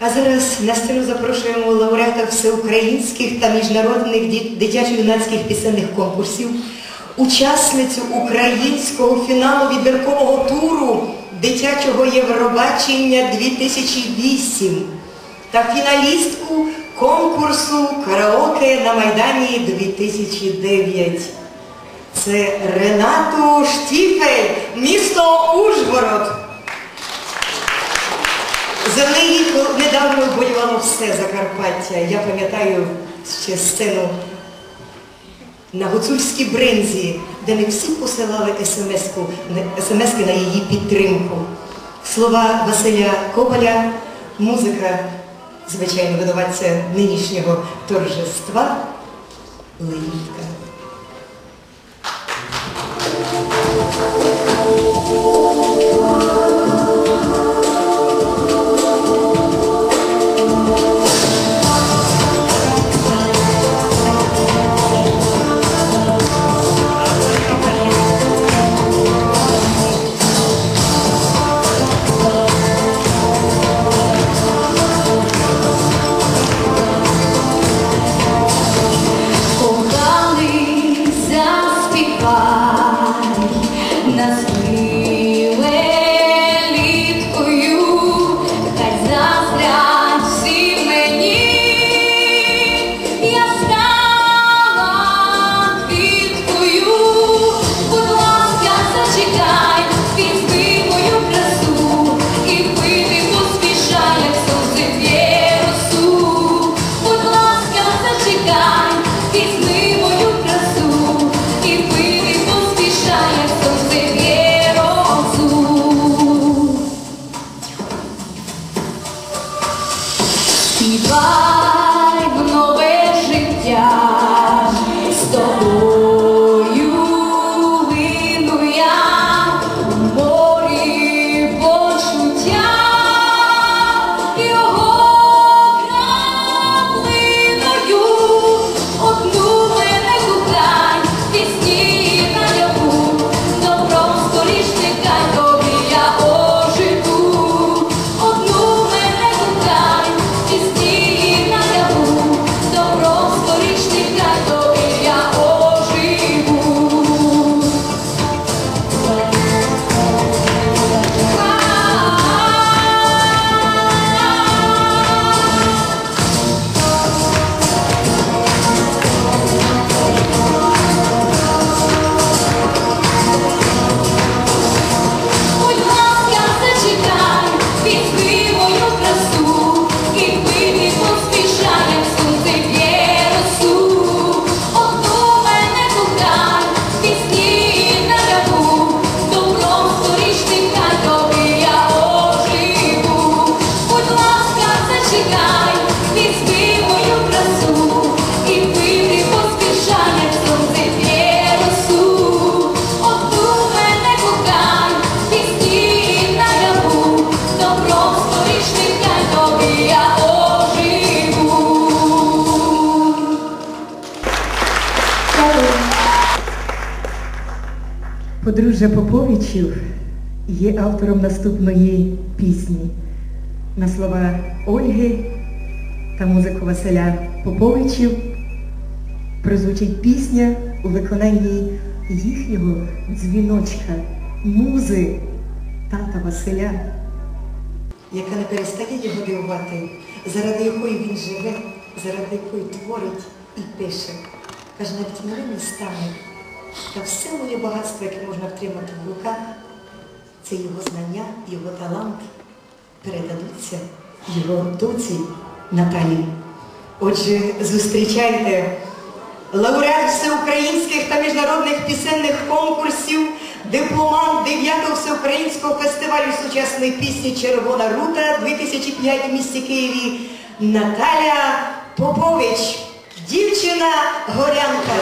А зараз на сцену запрошуємо лауреата всеукраїнських та міжнародних дитячо-юнацьких пісенних конкурсів, учасницю українського фіналу відбіркового туру дитячого Євробачення 2008 та фіналістку конкурсу Караоке на Майдані 2009. Це Ренату Штіфель, місто Ужгород. За неї недавно вболівало все Закарпаття. Я пам'ятаю ще сцену на Гуцульській бринзі, де ми всі посилали смс-ки на її підтримку. Слова Василя Коваля, музика, звичайно, видаваця нинішнього торжества Леївка. Коханий keep on. Подружжя Поповичів є автором наступної пісні на слова Ольги та музику Василя Поповичів. Прозвучить пісня у виконанні їхнього дзвіночка, музи тата Василя, яка не перестає його дивувати, заради якої він живе, заради якої творить і пише. Каже, навіть не стане. Та все моє багатство, яке можна втримати в руках, це його знання, його талант передадуться його доці Наталі. Отже, зустрічайте лауреат всеукраїнських та міжнародних пісенних конкурсів, дипломант 9-го всеукраїнського фестивалю сучасної пісні Червона рута 2005 в місті Києві Наталя Попович, дівчина горянка.